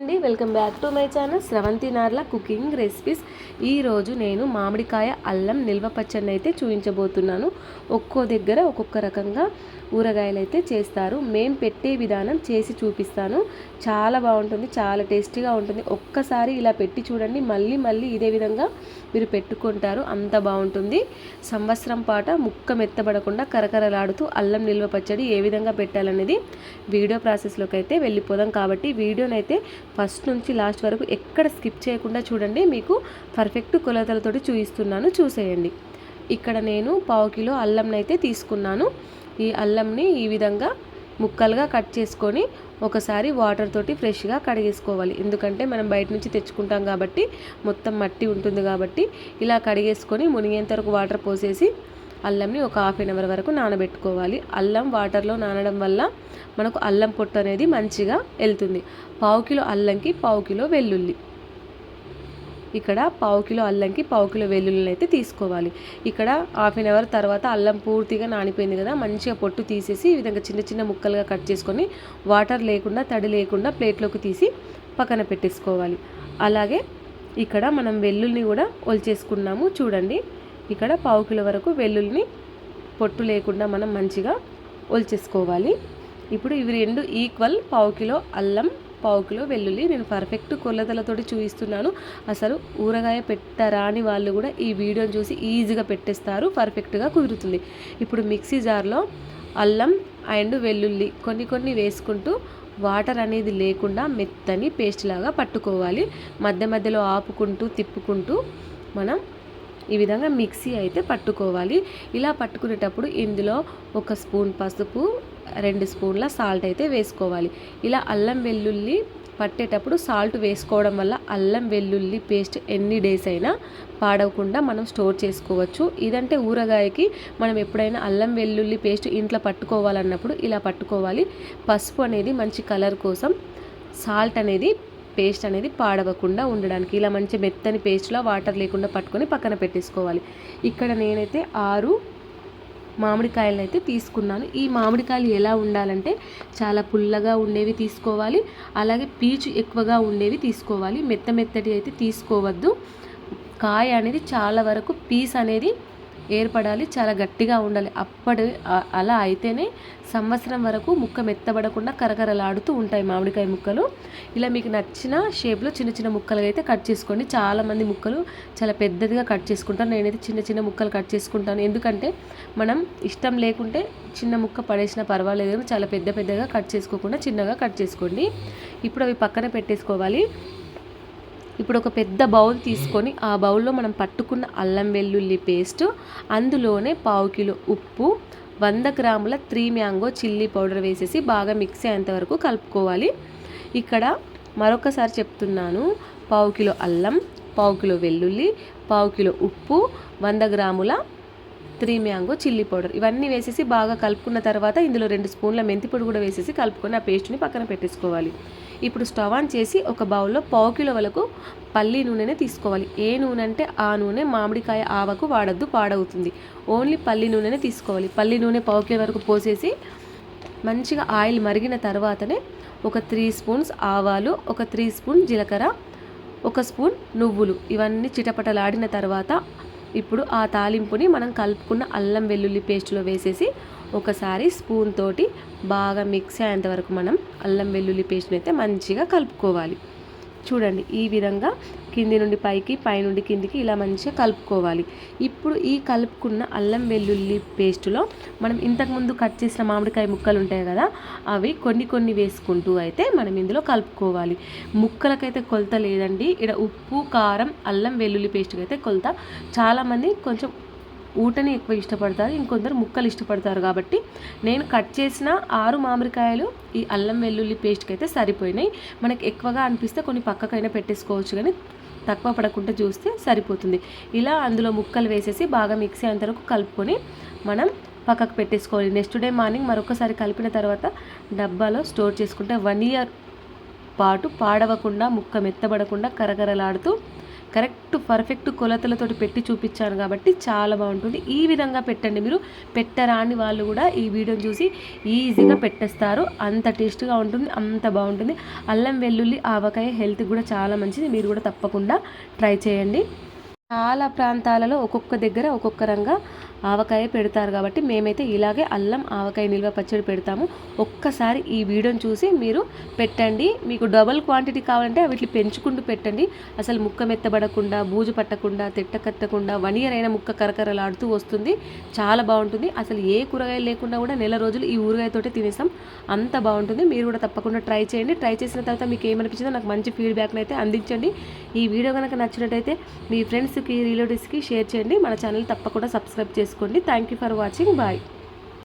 అండి. Welcome back to my channel Sravanthi Narla cooking recipes. ఈరోజు నేను మామిడికాయ అల్లం నిల్వ పచ్చడిని అయితే చూపించబోతున్నాను. ఒక్కో దగ్గర ఒక్కొక్క రకంగా ఊరగాయలు అయితే చేస్తారు. మేం పెట్టే విధానం చేసి చూపిస్తాను. చాలా బాగుంటుంది చాలా టేస్టీగా ఉంటుంది. ఒక్కసారి ఇలా పెట్టి చూడండి. మళ్ళీ మళ్ళీ ఇదే విధంగా మీరు పెట్టుకుంటారు. అంత బాగుంటుంది. సంవత్సరం పాట ముక్క మెత్తబడకుండా కరకరలాడుతూ అల్లం నిల్వ పచ్చడి ఏ విధంగా పెట్టాలనేది వీడియో ప్రాసెస్లోకి అయితే వెళ్ళిపోదాం. కాబట్టి వీడియోనైతే ఫస్ట్ నుంచి లాస్ట్ వరకు ఎక్కడ స్కిప్ చేయకుండా చూడండి. మీకు పర్ఫెక్ట్ కొలతలతోటి చూపిస్తున్నాను. చూసేయండి. ఇక్కడ నేను పావు కిలో అల్లంని అయితే తీసుకున్నాను. ఈ అల్లంని ఈ విధంగా ముక్కలుగా కట్ చేసుకొని ఒకసారి వాటర్ తోటి ఫ్రెష్గా కడిగేసుకోవాలి. ఎందుకంటే మనం బయట నుంచి తెచ్చుకుంటాం కాబట్టి మొత్తం మట్టి ఉంటుంది కాబట్టి ఇలా కడిగేసుకొని మునిగేంత వరకు వాటర్ పోసేసి అల్లంని ఒక హాఫ్ అన్ అవర్ వరకు నానబెట్టుకోవాలి. అల్లం వాటర్లో నానడం వల్ల మనకు అల్లం పొట్టు అనేది మంచిగా వెళ్తుంది. పావు కిలో అల్లంకి పావు కిలో వెల్లుల్లి. ఇక్కడ పావు కిలో అల్లంకి పావు కిలో వెల్లుల్లిని అయితే తీసుకోవాలి. ఇక్కడ హాఫ్ అన్ అవర్ తర్వాత అల్లం పూర్తిగా నానిపోయింది కదా మంచిగా పొట్టు తీసేసి ఈ విధంగా చిన్న చిన్న ముక్కలుగా కట్ చేసుకొని వాటర్ లేకుండా తడి లేకుండా ప్లేట్లోకి తీసి పక్కన పెట్టేసుకోవాలి. అలాగే ఇక్కడ మనం వెల్లుల్ని కూడా ఒలిచేసుకున్నాము. చూడండి. ఇక్కడ పావు కిలో వరకు వెల్లుల్లిని పొట్టు లేకుండా మనం మంచిగా ఒలిచేసుకోవాలి. ఇప్పుడు ఇవి రెండు ఈక్వల్ పావు కిలో అల్లం పావు కిలో వెల్లుల్లి. నేను పర్ఫెక్ట్ కొలతలతోటి చూపిస్తున్నాను. అసలు ఊరగాయ పెట్టరాని వాళ్ళు కూడా ఈ వీడియోని చూసి ఈజీగా పెట్టేస్తారు పర్ఫెక్ట్గా కుదురుతుంది. ఇప్పుడు మిక్సీ జార్లో అల్లం అండ్ వెల్లుల్లి కొన్ని కొన్ని వేసుకుంటూ వాటర్ అనేది లేకుండా మెత్తని పేస్ట్ లాగా పట్టుకోవాలి. మధ్య మధ్యలో ఆపుకుంటూ తిప్పుకుంటూ మనం ఈ విధంగా మిక్సీ అయితే పట్టుకోవాలి. ఇలా పట్టుకునేటప్పుడు ఇందులో ఒక స్పూన్ పసుపు రెండు స్పూన్ల సాల్ట్ అయితే వేసుకోవాలి. ఇలా అల్లం వెల్లుల్లి పట్టేటప్పుడు సాల్ట్ వేసుకోవడం వల్ల అల్లం వెల్లుల్లి పేస్ట్ ఎన్ని డేస్ అయినా పాడవకుండా మనం స్టోర్ చేసుకోవచ్చు. ఇదంటే ఊరగాయకి మనం ఎప్పుడైనా అల్లం వెల్లుల్లి పేస్ట్ ఇంట్లో పట్టుకోవాలన్నప్పుడు ఇలా పట్టుకోవాలి. పసుపు అనేది మంచి కలర్ కోసం సాల్ట్ అనేది పేస్ట్ అనేది పాడవకుండా ఉండడానికి ఇలా మంచి మెత్తని పేస్ట్లో వాటర్ లేకుండా పట్టుకొని పక్కన పెట్టేసుకోవాలి. ఇక్కడ నేనైతే ఆరు మామిడికాయలను అయితే తీసుకున్నాను. ఈ మామిడికాయలు ఎలా ఉండాలంటే చాలా పుల్లగా ఉండేవి తీసుకోవాలి అలాగే పీచు ఎక్కువగా ఉండేవి తీసుకోవాలి. మెత్త మెత్తటి అయితే తీసుకోవద్దు. కాయ అనేది చాలా వరకు పీస్ అనేది ఏర్పడాలి చాలా గట్టిగా ఉండాలి. అప్పటి అలా అయితేనే సంవత్సరం వరకు ముక్క మెత్తబడకుండా కరకరలాడుతూ ఉంటాయి మామిడికాయ ముక్కలు. ఇలా మీకు నచ్చిన షేప్లో చిన్న చిన్న ముక్కలుగా అయితే కట్ చేసుకోండి. చాలామంది ముక్కలు చాలా పెద్దదిగా కట్ చేసుకుంటాను నేనైతే చిన్న చిన్న ముక్కలు కట్ చేసుకుంటాను. ఎందుకంటే మనం ఇష్టం లేకుంటే చిన్న ముక్క పడేసినా పర్వాలేదు చాలా పెద్ద పెద్దగా కట్ చేసుకోకుండా చిన్నగా కట్ చేసుకోండి. ఇప్పుడు అవి పక్కన పెట్టేసుకోవాలి. ఇప్పుడు ఒక పెద్ద బౌల్ తీసుకొని ఆ బౌల్లో మనం పట్టుకున్న అల్లం వెల్లుల్లి పేస్ట్ అందులోనే పావు కిలో ఉప్పు వంద గ్రాముల త్రీ మ్యాంగో చిల్లీ పౌడర్ వేసేసి బాగా మిక్స్ అయ్యేంత వరకు కలుపుకోవాలి. ఇక్కడ మరొకసారి చెప్తున్నాను పావు కిలో అల్లం పావు కిలో వెల్లుల్లి పావు కిలో ఉప్పు వంద గ్రాముల త్రీ మ్యాంగో చిల్లీ పౌడర్. ఇవన్నీ వేసేసి బాగా కలుపుకున్న తర్వాత ఇందులో రెండు స్పూన్ల మెంతి పొడి కూడా వేసేసి కలుపుకొని ఆ పేస్ట్ని పక్కన పెట్టేసుకోవాలి. ఇప్పుడు స్టవ్ ఆన్ చేసి ఒక బౌల్లో పావు కిలో వరకు పల్లి నూనెనే తీసుకోవాలి. ఏ నూనె అంటే ఆ నూనె మామిడికాయ ఆవకు వాడద్దు పాడవుతుంది. ఓన్లీ పల్లి నూనెనే తీసుకోవాలి. పల్లి నూనె పావు కిలో వరకు పోసేసి మంచిగా ఆయిల్ మరిగిన తర్వాతనే ఒక త్రీ స్పూన్స్ ఆవాలు ఒక త్రీ స్పూన్ జీలకర్ర ఒక స్పూన్ నువ్వులు. ఇవన్నీ చిటపటలాడిన తర్వాత ఇప్పుడు ఆ తాలింపుని మనం కలుపుకున్న అల్లం వెల్లుల్లి పేస్ట్లో వేసేసి ఒకసారి స్పూన్ తోటి బాగా మిక్స్ అయ్యేంత వరకు మనం అల్లం వెల్లుల్లి పేస్ట్ని అయితే మంచిగా కలుపుకోవాలి. చూడండి ఈ విధంగా కింది నుండి పైకి పైనుండి కిందికి ఇలా మంచిగా కలుపుకోవాలి. ఇప్పుడు ఈ కలుపుకున్న అల్లం వెల్లుల్లి పేస్టులో మనం ఇంతకుముందు కట్ చేసిన మామిడికాయ ముక్కలు ఉంటాయి కదా అవి కొన్ని కొన్ని వేసుకుంటూ అయితే మనం ఇందులో కలుపుకోవాలి. ముక్కలకైతే కొలత లేదండి. ఇక్కడ ఉప్పు కారం అల్లం వెల్లుల్లి పేస్ట్కి అయితే కొలత. చాలామంది కొంచెం ఊటని ఎక్కువ ఇష్టపడతారు ఇంకొందరు ముక్కలు ఇష్టపడతారు కాబట్టి నేను కట్ చేసిన ఆరు మామిడికాయలు ఈ అల్లం వెల్లుల్లి పేస్ట్కి అయితే సరిపోయినాయి. మనకి ఎక్కువగా అనిపిస్తే కొన్ని పక్కకైనా పెట్టేసుకోవచ్చు కానీ తక్కువ పడకుండా చూస్తే సరిపోతుంది. ఇలా అందులో ముక్కలు వేసేసి బాగా మిక్సీ అయ్యేంత వరకు కలుపుకొని మనం పక్కకు పెట్టేసుకోవాలి. నెక్స్ట్ డే మార్నింగ్ మరొకసారి కలిపిన తర్వాత డబ్బాలో స్టోర్ చేసుకుంటే వన్ ఇయర్ పాటు పాడవకుండా ముక్క మెత్తబడకుండా కరకరలాడుతూ కరెక్ట్ పర్ఫెక్ట్ కొలతలతోటి పెట్టి చూపించాను కాబట్టి చాలా బాగుంటుంది. ఈ విధంగా పెట్టండి మీరు. పెట్టరాని వాళ్ళు కూడా ఈ వీడియోని చూసి ఈజీగా పెట్టేస్తారు. అంత టేస్ట్గా ఉంటుంది అంత బాగుంటుంది. అల్లం వెల్లుల్లి ఆవకాయ హెల్త్ కూడా చాలా మంచిది. మీరు కూడా తప్పకుండా ట్రై చేయండి. చాలా ప్రాంతాలలో ఒక్కొక్క దగ్గర ఒక్కొక్క రంగా ఆవకాయ పెడతారు కాబట్టి మేమైతే ఇలాగే అల్లం ఆవకాయ నిల్వ పచ్చడి పెడతాము. ఒక్కసారి ఈ వీడియోని చూసి మీరు పెట్టండి. మీకు డబల్ క్వాంటిటీ కావాలంటే వీటిని పెంచుకుంటూ పెట్టండి. అసలు ముక్క మెత్తబడకుండా బూజు పట్టకుండా తిట్ట కట్టకుండా వన్ ఇయర్ అయిన ముక్క కరకరలాడుతూ వస్తుంది. చాలా బాగుంటుంది. అసలు ఏ కూరగాయలు లేకుండా కూడా నెల రోజులు ఈ ఊరగాయతోటే తినేసాం అంత బాగుంటుంది. మీరు కూడా తప్పకుండా ట్రై చేయండి. ట్రై చేసిన తర్వాత మీకు ఏమనిపించిందో నాకు మంచి ఫీడ్బ్యాక్ని అయితే అందించండి. ఈ వీడియో కనుక నచ్చినట్టయితే మీ ఫ్రెండ్స్కి రిలేటివ్స్కి షేర్ చేయండి. మన ఛానల్ తప్పకుండా సబ్స్క్రైబ్ చేసుకోండి. Thank you for watching bye